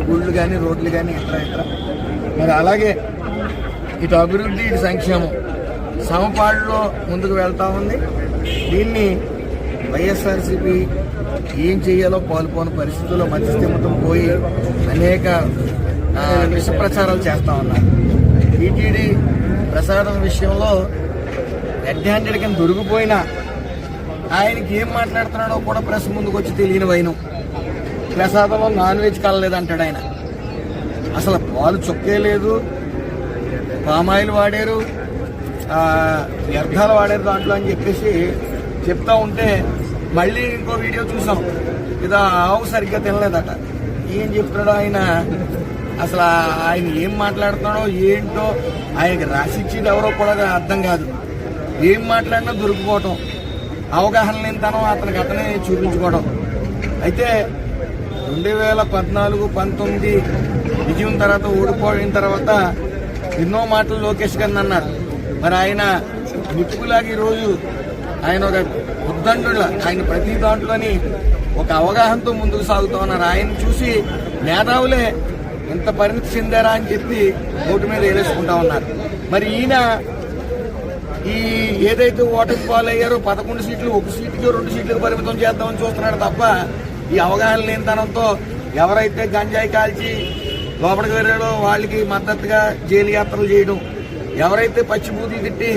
గుళ్ళు కానీ రోడ్లు కానీ ఇతర ఇతర మరి అలాగే ఇటు అభివృద్ధి ఇటు సంక్షేమం. సమపాడులో ముందుకు వెళ్తా ఉంది. దీన్ని వైఎస్ఆర్సీపీ ఏం చేయాలో పాల్పోని పరిస్థితుల్లో మధ్యస్థిమతం పోయి అనేక ఆ, విష ప్రచారాలు ఉన్నారు. టీటీడీ ప్రసాదం విషయంలో రెడ్ హ్యాండెడ్ కింద దొరికిపోయినా ఆయనకి ఏం మాట్లాడుతున్నాడో కూడా ప్రెస్ ముందుకు వచ్చి తెలియని వైనం. ప్రసాదంలో నాన్ వెజ్ కలలేదు అంటాడు ఆయన. అసలు పాలు చొక్కే లేదు. పామాయిల్ వాడారు. వ్యర్థాలు వాడారు దాంట్లో అని చెప్పేసి చెప్తా ఉంటే మళ్ళీ ఇంకో వీడియో చూసాం. ఇది ఆవు సరిగ్గా తినలేదట. ఏం చెప్తాడో ఆయన? అసలు ఆయన ఏం మాట్లాడుతున్నాడో ఏంటో ఆయనకి రాసిచ్చేది ఎవరో కూడా అర్థం కాదు. ఏం మాట్లాడినా దొరికిపోవటం. అవగాహన లేనితనం అతనికి అతనే చూపించుకోవడం అయితే రెండు వేల పద్నాలుగు పంతొమ్మిది విజయం తర్వాత ఓడిపోయిన తర్వాత ఎన్నో మాటలు లోకేష్ గారిని అన్నారు. మరి ఆయన నిప్పులాగా ఈరోజు ఆయన ఒక ఉద్దండుల ఆయన ప్రతి దాంట్లోని ఒక అవగాహనతో ముందుకు సాగుతూ ఉన్నారు. ఆయన చూసి మేధావులే ఎంత పరిణితి చెందారా అని చెప్పి ఓటు మీద వేలేసుకుంటా ఉన్నారు. మరి ఈయన ఈ ఏదైతే ఓటమి పాలయ్యారో పదకొండు సీట్లు ఒక సీటుకి రెండు సీట్లకు పరిమితం చేద్దామని చూస్తున్నాడు తప్ప ఈ అవగాహన లేనితనంతో ఎవరైతే గంజాయి కాల్చి లోపలికి వెళ్ళాడో వాళ్ళకి మద్దతుగా జైలు యాత్రలు చేయడం ఎవరైతే పచ్చిబూతులు తిట్టి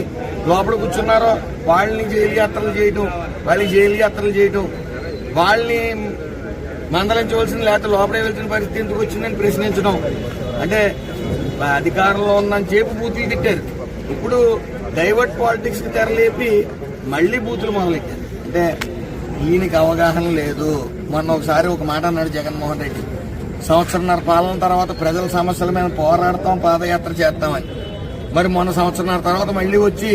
లోపల కూర్చున్నారో వాళ్ళని జైలు యాత్రలు చేయడం వాళ్ళని జైలు యాత్రలు చేయడం వాళ్ళని మందలించవలసిన లేకపోతే లోపలికి వెళ్తున్న పరిస్థితి ఎందుకు వచ్చిందని ప్రశ్నించడం. అంటే అధికారంలో ఉన్న చేపు బూతులు తిట్టారు. ఇప్పుడు డైవర్ట్ పాలిటిక్స్కి తెరలేపి మళ్ళీ బూతులు మొదలెట్టారు. అంటే ఈయనకి అవగాహన లేదు. మొన్న ఒకసారి ఒక మాట అన్నాడు జగన్మోహన్ రెడ్డి. సంవత్సరంన్నర పాలన తర్వాత ప్రజల సమస్యల మీద పోరాడతాం పాదయాత్ర చేస్తామని. మరి మొన్న సంవత్సరంన్నర తర్వాత మళ్ళీ వచ్చి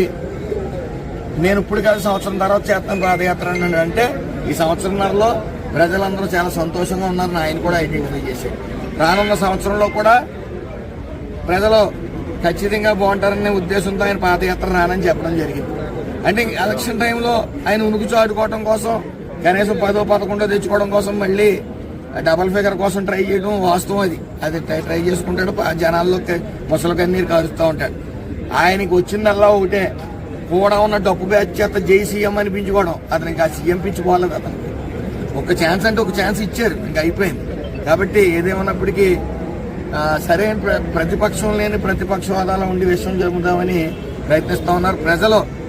నేను ఇప్పుడు కాదు సంవత్సరం తర్వాత చేస్తాను పాదయాత్ర అన్నాడు. అంటే ఈ సంవత్సరంన్నరలో ప్రజలందరూ చాలా సంతోషంగా ఉన్నారని ఆయన కూడా ఐడెంటిఫై చేశాడు. రానున్న సంవత్సరంలో కూడా ప్రజలు ఖచ్చితంగా బాగుంటారనే ఉద్దేశంతో ఆయన పాదయాత్ర రానని చెప్పడం జరిగింది. అంటే ఎలక్షన్ టైంలో ఆయన ఉనుకు చాటుకోవడం కోసం కనీసం పదో పదకొండో తెచ్చుకోవడం కోసం మళ్ళీ డబల్ ఫిగర్ కోసం ట్రై చేయడం వాస్తవం అది. అది ట్రై ట్రై చేసుకుంటాడు జనాల్లో ముసలి కన్నీరు కారుస్తూ ఉంటాడు. ఆయనకి వచ్చిందల్లా ఒకటే కూడా ఉన్న డబ్బు బ్యాచ్ చేత జై సీఎం అనిపించుకోవడం. అతనికి ఆ సీఎం పిచ్చిపోలేదు అతనికి. ఒక ఛాన్స్ అంటే ఒక ఛాన్స్ ఇచ్చారు ఇంకా అయిపోయింది. కాబట్టి ఏదేమన్నప్పటికీ సరైన ప్ర- ప్రతిపక్షం లేని ప్రతిపక్షవాదాలు ఉండి విషయం జరుగుదామని ప్రయత్నిస్తూ ఉన్నారు ప్రజలు.